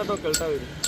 ಮಾತಾಡೋದು ಕೇಳ್ತಾ ಇದ್ದೀನಿ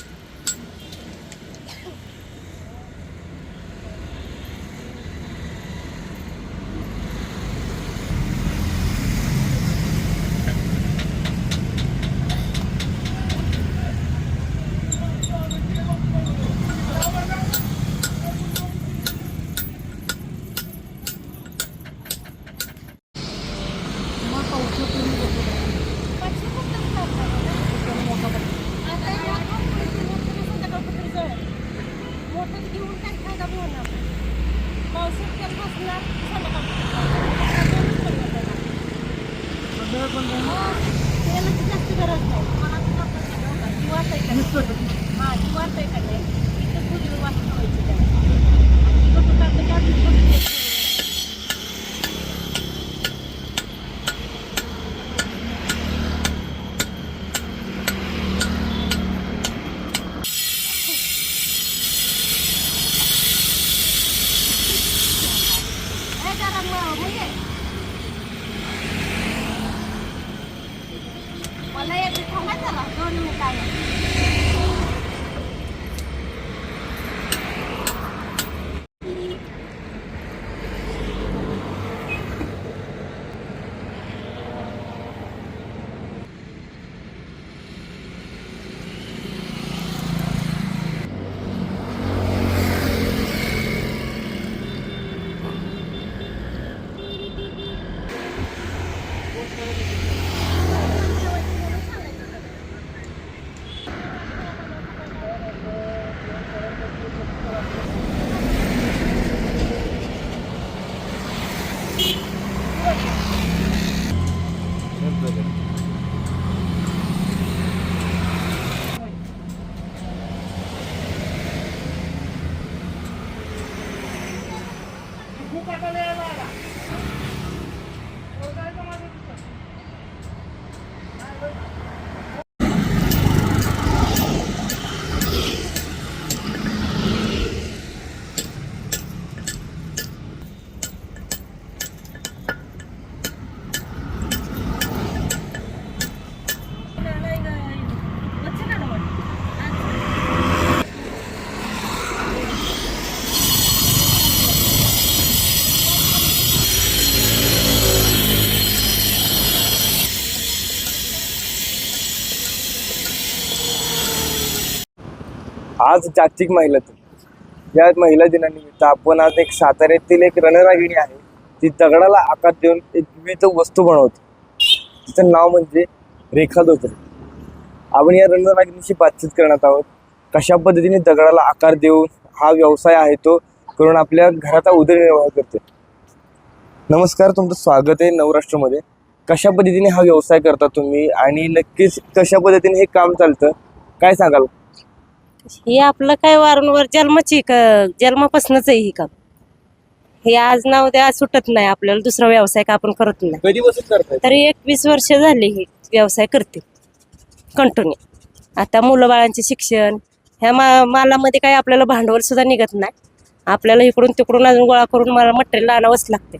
आता डोक्याला टावेल मला एक थांबा चला दोन मिनिट आहे. Fortaleza! आज जागतिक महिला दिन. या महिला दिनानिमित्त आपण आज एक साताऱ्यातील एक रणरागिणी आहे. ती दगडाला आकार देऊन एक विविध वस्तू बनवते. तिचं नाव म्हणजे रेखा धोत्रे. आपण या रणरागिणीशी बातचीत करणार आहोत. कशा पद्धतीने दगडाला आकार देऊन हा व्यवसाय आहे तो करून आपल्या घराचा उदरनिर्वाह करते. नमस्कार तुमचं स्वागत आहे नवराष्ट्रमध्ये. कशा पद्धतीने हा व्यवसाय करता तुम्ही आणि नक्कीच कशा पद्धतीने हे काम चालतं? काय सांगाल? हे आपलं काय वारंवार जन्माची क- जन्मापासूनच आहे ही काम. हे आज नाव द्या सुटत नाही आपल्याला दुसरा व्यवसाय का आपण करत नाही. कधीपासून करताय? तरी एकवीस वर्ष झाली ही व्यवसाय करते. कंटिन्यू आता मुलं बाळांचे शिक्षण ह्या मा मालामध्ये काय आपल्याला भांडवल सुद्धा निघत नाही. आपल्याला इकडून तिकडून अजून गोळा करून मला मटेरियल आणावंच लागते.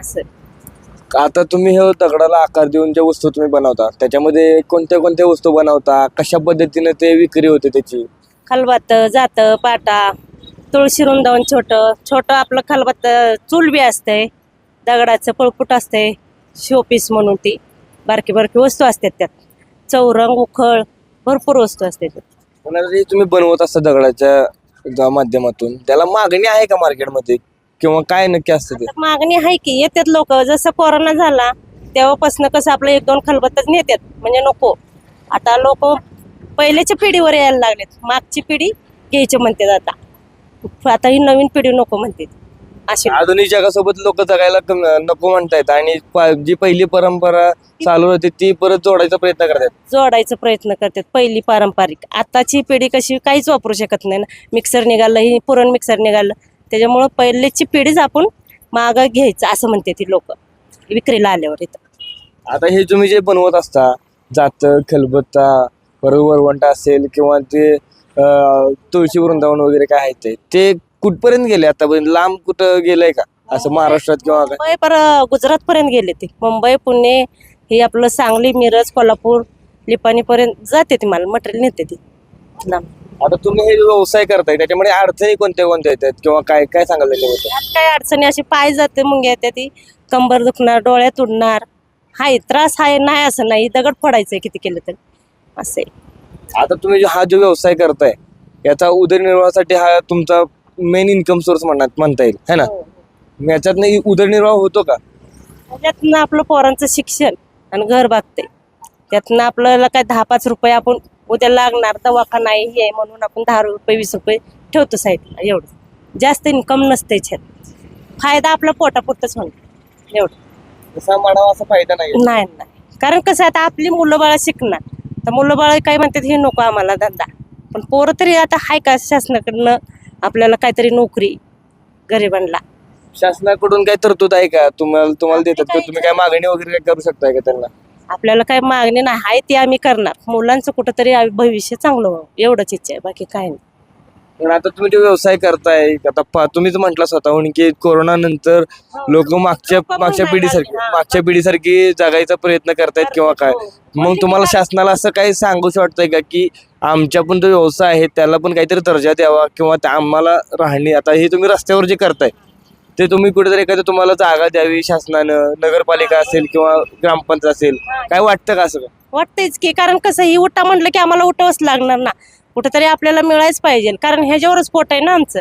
असं. आता तुम्ही हे दगडाला आकार देऊन ज्या वस्तू तुम्ही बनवता त्याच्यामध्ये कोणत्या कोणत्या वस्तू बनवता कशा पद्धतीने ते विक्री होते त्याची? खलबत्त जातं पाटा तुळशी वृंदावन छोटं छोटं आपलं खलबत्त चूल बी असतंय दगडाचं पळपुट असतंय शोपीस म्हणून ती. बारकी बारकी वस्तू असतात त्यात. चौरंग उखळ भरपूर वस्तू जे तुम्ही बनवत असता दगडाच्या माध्यमातून त्याला मागणी आहे का मार्केटमध्ये? किंवा काय नक्की असतं मागणी आहे की येतात लोक. जसं कोरोना झाला तेव्हापासून कसं आपलं एक दोन खलबत्तच नेतात. म्हणजे नको. आता लोक पहिल्याच्या पिढीवर यायला लागलेत. मागची पिढी घ्यायची म्हणतात आता. आता ही नवीन पिढी नको म्हणते. अशी आधुनिक जगासोबत लोक जगायला कम- नको म्हणतायत आणि प- जी पहिली परंपरा चालू होती ती परत जोडायचा प्रयत्न करतात. जोडायचा प्रयत्न करतात. पहिली पारंपरिक. आताची पिढी कशी काहीच वापरू शकत नाही ना. मिक्सर निघालं ही पुरण मिक्सर निघालं. त्याच्यामुळं पहिल्याची पिढीच आपण मागं घ्यायचं असं म्हणते ती लोक. विक्रीला आल्यावर इथं. आता हे तुम्ही जे बनवत असता जात खलबत्ता वरवंटा असेल किंवा ते तुळशी वृंदावन वगैरे काय आहे ते ते कुठपर्यंत गेले आतापर्यंत? लांब कुठं गेलंय का? असं महाराष्ट्रात किंवा काय? मुंबई पर गुजरात पर्यंत गेले ते. मुंबई पुणे हे आपलं सांगली मिरज कोल्हापूर लिपाणीपर्यंत जाते ती मला मटेरियल नेते ती. लांब. आता तुम्ही हे व्यवसाय करताय त्याच्यामध्ये अडचणी कोणत्या कोणत्या येतात किंवा काय काय सांगाल त्याच्याबद्दल? त्यात काय अडचणी? अशी पाय जाते मग येते ती. कंबर दुखणार डोळ्यात उडणार हाय त्रास आहे नाही असं नाही. दगड फोडायचंय किती केलं तरी. असं. आता तुम्ही जो- हा जो व्यवसाय करताय याचा उदरनिर्वाहासाठी हा तुमचा मेन इन्कम सोर्स म्हणणार म्हणता येईल है ना? याच्यात उदरनिर्वाह होतो का? त्यातनं आपलं पोरांचं शिक्षण आणि घर भागते त्यातनं आपल्याला काय दहा पाच रुपये आपण उद्या लागणार दवाखाना आहे हे आहे म्हणून आपण दहा रुपये वीस रुपये ठेवतो साईडला एवढं. जास्त इन्कम नसते ह्याच्यात फायदा आपला पोटापुरतच म्हणतो एवढं. तसा म्हणावा असा फायदा नाही. नाही नाही. कारण कसं आता आपली मुलं बाळा शिकणार. तर मुलं बाळा काय म्हणतात हे नको आम्हाला धंदा. पण पोरं तरी आता हाय का शासनाकडनं आपल्याला काहीतरी नोकरी गरिबांना? शासनाकडून काय तरतूद आहे का? तुम्हाला तुम्हाला देतात का? तुम्ही काय मागणी वगैरे काय करू शकताय का त्यांना? आपल्याला काय मागणी नाही आहे ती आम्ही करणार. मुलांचं कुठंतरी भविष्य चांगलं व्हावं एवढंच इच्छा आहे बाकी काय नाही. पण आता तुम्ही जो व्यवसाय करताय आता पा- तुम्हीच म्हटलं स्वतःहून की कोरोना नंतर लोक मागच्या मागच्या पिढीसारखी मागच्या पिढीसारखी जगायचा प्रयत्न करतायत किंवा काय? मग तुम्हाला शासनाला असं काही सांगूच वाटतंय का की आमच्या पण जो व्यवसाय आहे त्याला पण काहीतरी दर्जा द्यावा किंवा त्या आम्हाला राहणे आता हे तुम्ही रस्त्यावर जे करताय ते तुम्ही कुठेतरी एखादं तुम्हाला जागा द्यावी शासनानं नगरपालिका असेल किंवा ग्रामपंचायत असेल. काय वाटतं का असं? वाटतेच की कारण कसं ही उठा म्हटलं की आम्हाला उठावंच लागणार ना. कुठंतरी आपल्याला मिळायच पाहिजे. कारण ह्याच्यावरच पोट आहे ना आमचं.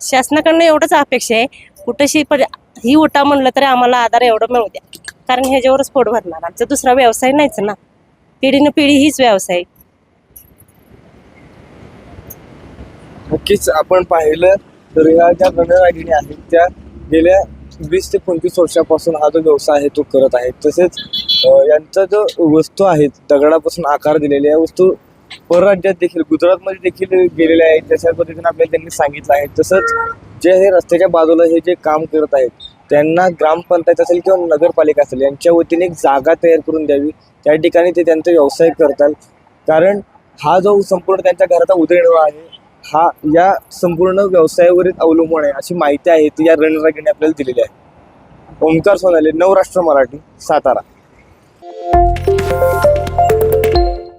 शासनाकडनं एवढंच अपेक्षा आहे. कुठंशी पण ही उठा म्हणलं तरी आम्हाला आधार एवढं मिळू द्या. कारण ह्याच्यावरच पोट भरणार. आमचा दुसरा व्यवसाय नाहीच ना. पिढीनं पिढी हीच व्यवसाय नक्कीच आपण पाहिलं तर ह्या ज्या गणरागिणी आहेत त्या गेल्या वीस ते पंचवीस वर्षापासून हा जो व्यवसाय आहे तो करत आहे तसेच यांचा जो वस्तू आहेत दगडापासून आकार दिलेल्या या वस्तू परराज्यात देखील गुजरातमध्ये देखील गेलेले आहेत. तशा पद्धतीने आपल्याला त्यांनी सांगितलं आहे. तसंच जे हे रस्त्याच्या बाजूला हे जे काम करत आहेत त्यांना ग्रामपंचायत असेल किंवा नगरपालिका असेल यांच्या वतीने एक जागा तयार करून द्यावी. त्या ठिकाणी ते त्यांचा व्यवसाय करतात. कारण हा जो संपूर्ण त्यांच्या घराचा उदरनिर्वाह आहे हा या संपूर्ण व्यवसायावरील अवलंबून आहे अशी माहिती आहे ती या रणरागिणी आपल्याला दिलेली आहे. ओंकार सोनाले नवराष्ट्र मराठी सातारा.